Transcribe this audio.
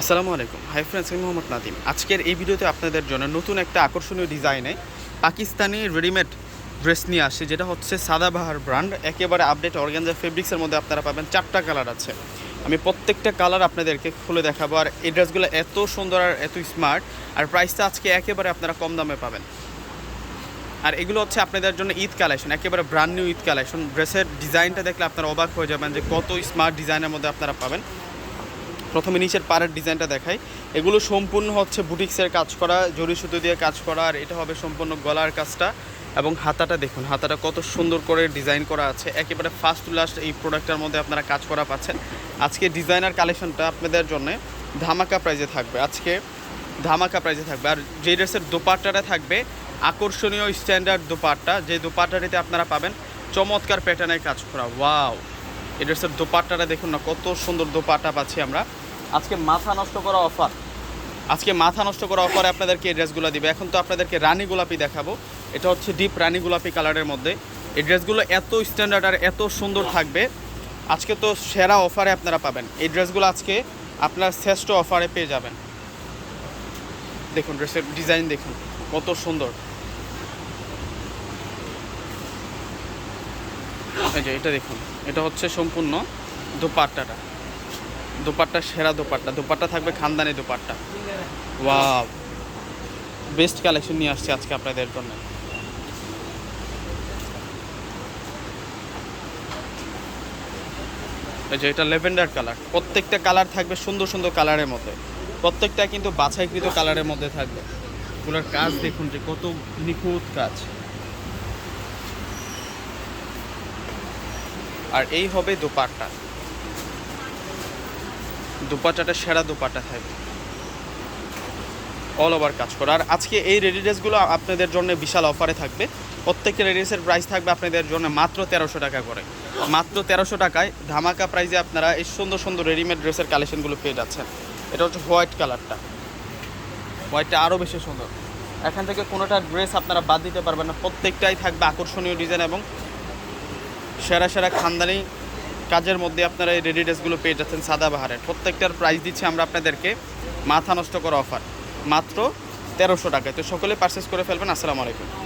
আসসালামু আলাইকুম। Hi friends আমি মোহাম্মদ নাদিম। আজকের এই ভিডিওতে আপনাদের জন্য নতুন একটা আকর্ষণীয় ডিজাইনে পাকিস্তানি রেডিমেড ড্রেস নিয়ে আসছে, যেটা হচ্ছে সাদাবাহার ব্র্যান্ড একেবারে আপডেট অর্গানজা ফেব্রিক্সের মধ্যে আপনারা পাবেন চারটা কালার আছে। আমি প্রত্যেকটা কালার আপনাদেরকে খুলে দেখাবো, আর এই ড্রেসগুলো এত সুন্দর আর এত স্মার্ট আর প্রাইসটা আজকে একেবারে আপনারা কম দামে পাবেন। আর এগুলো হচ্ছে আপনাদের জন্য ঈদ কালেকশন একেবারে ব্র্যান্ড নিউ ঈদ কালেকশন ড্রেসের ডিজাইনটা দেখলে আপনারা অবাক হয়ে যাবেন যে কত স্মার্ট ডিজাইনের মধ্যে আপনারা পাবেন। প্রথমে নিচের পাড়ের ডিজাইনটা দেখাই। এগুলো সম্পূর্ণ হচ্ছে বুটিক্সের কাজ করা জরি সুতো দিয়ে কাজ করা, আর এটা হবে সম্পূর্ণ গলার কাজটা এবং হাতাটা দেখুন, হাতাটা কত সুন্দর করে ডিজাইন করা আছে। একেবারে ফার্স্ট টু লাস্ট এই প্রোডাক্টটার মধ্যে আপনারা কাজ করা পাচ্ছেন। আজকে ডিজাইনার কালেকশনটা আপনাদের জন্য ধামাকা প্রাইজে থাকবে। আজকে ধামাকা প্রাইজে থাকবে। আর যে ড্রেসের দোপাট্টাটা থাকবে, আকর্ষণীয় স্ট্যান্ডার্ড দোপাট্টা, যে দোপাট্টাটিতে আপনারা পাবেন চমৎকার প্যাটার্নের কাজ করা। ওয়াও এই ড্রেসের দোপাট্টাটা দেখুন না, কত সুন্দর দোপাট্টা পাচ্ছি আমরা। আজকে মাথা নষ্ট করা অফার আজকে মাথা নষ্ট করা অফারে আপনাদেরকে এই ড্রেসগুলো দিবে। এখন তো আপনাদেরকে রানী গোলাপি দেখাবো। এটা হচ্ছে ডিপ রানী গোলাপি কালারের মধ্যে। এই ড্রেসগুলো এত স্ট্যান্ডার্ড আর এত সুন্দর থাকবে। আজকে তো সেরা অফারে আপনারা পাবেন। এই ড্রেসগুলো আজকে আপনার শ্রেষ্ঠ অফারে পেয়ে যাবেন। দেখুন, ড্রেসের ডিজাইন দেখুন, কত সুন্দর। এই যে, এটা দেখুন। এটা হচ্ছে সম্পূর্ণ দোপাট্টাটা। দোপাট্টা, সেরা দোপাট্টা। দোপাট্টা থাকবে খানদানি দোপাট্টা। ওয়াও। বেস্ট কালেকশন নিয়ে আসছে আজকে আপনাদের জন্য। এই যে, এটা লেভেন্ডার কালার। প্রত্যেকটা কালার থাকবে সুন্দর সুন্দর কালারের মধ্যে। প্রত্যেকটা কিন্তু বাছাইকৃত কালারের মধ্যে থাকবে। এগুলোর কাজ দেখুন যে কত নিখুঁত কাজ। আর এই হবে দোপাট্টা। দোপাট্টাটা সেরা দোপাট্টা থাকবে। অল ওভার কাজ করা। আর আজকে এই রেডি ড্রেসগুলো আপনাদের জন্য বিশাল অফারে থাকবে। প্রত্যেকটা রেডি ড্রেসের প্রাইস থাকবে আপনাদের জন্য মাত্র তেরোশো টাকা করে। মাত্র তেরোশো টাকায় ধামাকা প্রাইসে আপনারা এই সুন্দর সুন্দর রেডিমেড ড্রেসের কালেকশনগুলো পেয়ে যাচ্ছেন। এটা হচ্ছে হোয়াইট কালারটা হোয়াইটটা আরও বেশি সুন্দর। এখান থেকে কোনোটা ড্রেস আপনারা বাদ দিতে পারবেন না। প্রত্যেকটাই থাকবে আকর্ষণীয় ডিজাইন এবং সেরা সেরা খানদানি কাজের মধ্যে আপনারা এই রেডি ড্রেসগুলো পেয়ে যাচ্ছেন সাদা বাহারের প্রত্যেকটার প্রাইস দিচ্ছি আমরা আপনাদেরকে মাথা নষ্ট করা অফার মাত্র তেরোশো টাকায়। তো সকলে পারচেস করে ফেলবেন। আসসালামু আলাইকুম।